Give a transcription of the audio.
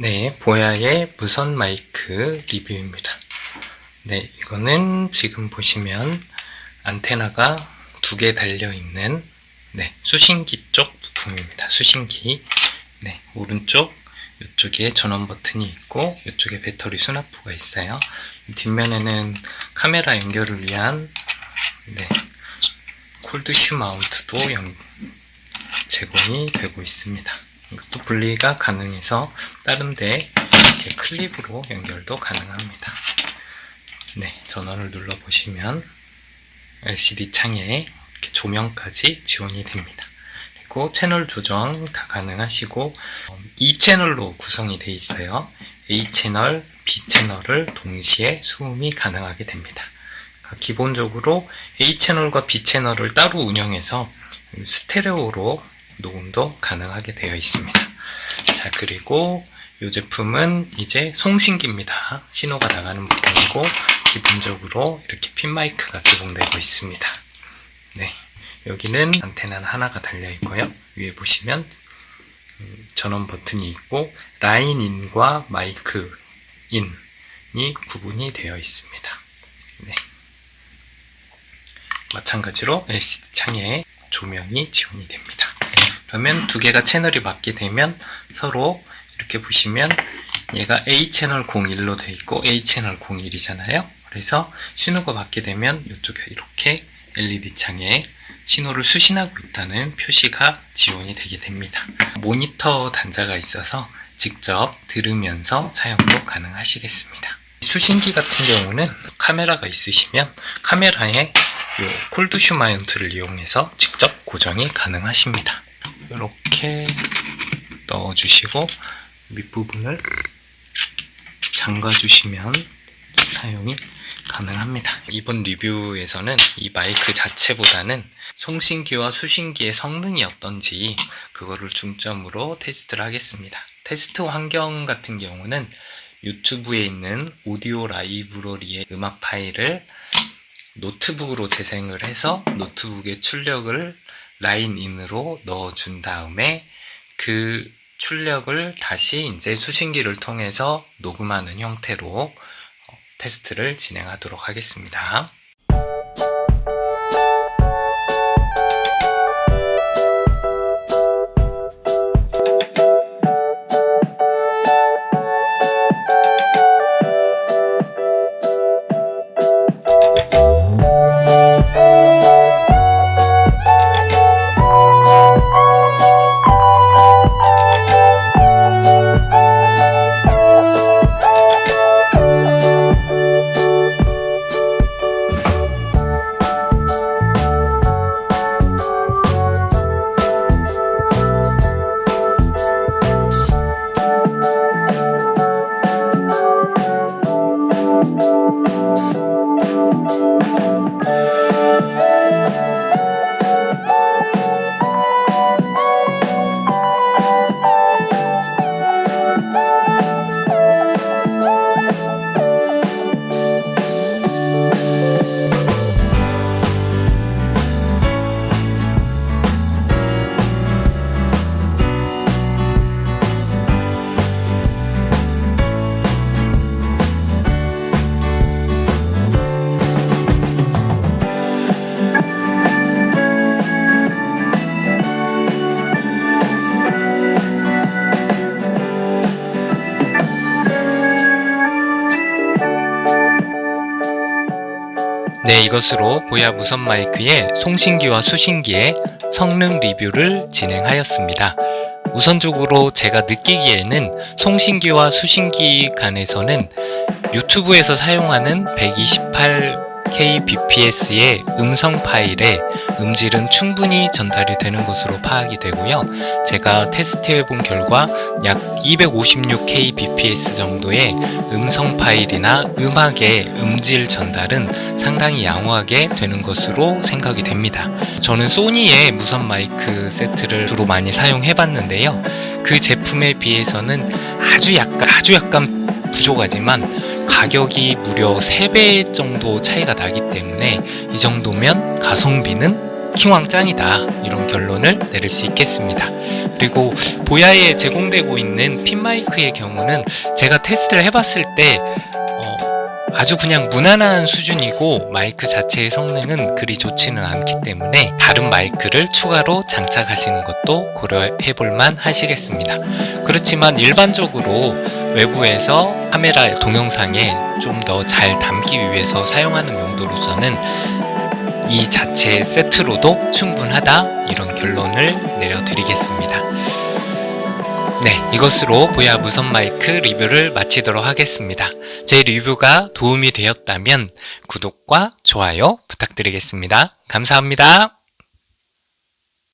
네, 보야의 무선 마이크 리뷰입니다. 네, 이거는 지금 보시면 안테나가 두 개 달려있는 네, 수신기 쪽 부품입니다. 수신기. 네, 오른쪽 이쪽에 전원 버튼이 있고 이쪽에 배터리 수납부가 있어요. 뒷면에는 카메라 연결을 위한 네, 콜드 슈 마운트도 연- 제공이 되고 있습니다. 이것도 분리가 가능해서 다른데 이렇게 클립으로 연결도 가능합니다. 네, 전원을 눌러 보시면 LCD 창에 조명까지 지원이 됩니다. 그리고 채널 조정 다 가능하시고 어, 2채널로 구성이 되어 있어요. A 채널, B 채널을 동시에 수음이 가능하게 됩니다. 그러니까 기본적으로 A 채널과 B 채널을 따로 운영해서 스테레오로 녹음도 가능하게 되어 있습니다. 자, 그리고 이 제품은 이제 송신기입니다. 신호가 나가는 부분이고, 기본적으로 이렇게 핀 마이크가 제공되고 있습니다. 네. 여기는 안테나는 하나가 달려 있고요. 위에 보시면 음, 전원 버튼이 있고, 라인 인과 마이크 인이 구분이 되어 있습니다. 네. 마찬가지로 LCD 창에 조명이 지원이 됩니다. 그러면 두 개가 채널이 맞게 되면 서로 이렇게 보시면 얘가 A 채널 01로 되어 있고 A 채널 01이잖아요. 그래서 신호가 맞게 되면 이쪽에 이렇게 LED 창에 신호를 수신하고 있다는 표시가 지원이 되게 됩니다. 모니터 단자가 있어서 직접 들으면서 사용도 가능하시겠습니다. 수신기 같은 경우는 카메라가 있으시면 카메라에 이 콜드슈 마운트를 이용해서 직접 고정이 가능하십니다. 이렇게 넣어주시고 윗부분을 잠가주시면 사용이 가능합니다. 이번 리뷰에서는 이 마이크 자체보다는 송신기와 수신기의 성능이 어떤지 그거를 중점으로 테스트를 하겠습니다. 테스트 환경 같은 경우는 유튜브에 있는 오디오 라이브러리의 음악 파일을 노트북으로 재생을 해서 노트북의 출력을 라인인으로 넣어준 다음에 그 출력을 다시 이제 수신기를 통해서 녹음하는 형태로 어, 테스트를 진행하도록 하겠습니다. 네, 이것으로 보야 무선 마이크의 송신기와 수신기의 성능 리뷰를 진행하였습니다. 우선적으로 제가 느끼기에는 송신기와 수신기 간에서는 유튜브에서 사용하는 128kbps의 음성 파일에 음질은 충분히 전달이 되는 것으로 파악이 되고요. 제가 테스트해 본 결과 약 256kbps 정도의 음성 파일이나 음악의 음질 전달은 상당히 양호하게 되는 것으로 생각이 됩니다. 저는 소니의 무선 마이크 세트를 주로 많이 사용해 봤는데요. 그 제품에 비해서는 아주 약간 아주 약간 부족하지만 가격이 무려 3배 정도 차이가 나기 때문에 이 정도면 가성비는 킹왕 짱이다 이런 결론을 내릴 수 있겠습니다. 그리고 보야에 제공되고 있는 핀 마이크의 경우는 제가 테스트를 해봤을 때 어, 아주 그냥 무난한 수준이고 마이크 자체의 성능은 그리 좋지는 않기 때문에 다른 마이크를 추가로 장착하시는 것도 고려해 볼만 하시겠습니다. 그렇지만 일반적으로 외부에서 카메라 동영상에 좀 더 잘 담기 위해서 사용하는 용도로서는 이 자체 세트로도 충분하다 이런 결론을 내려드리겠습니다. 네, 이것으로 보야 무선 마이크 리뷰를 마치도록 하겠습니다. 제 리뷰가 도움이 되었다면 구독과 좋아요 부탁드리겠습니다. 감사합니다.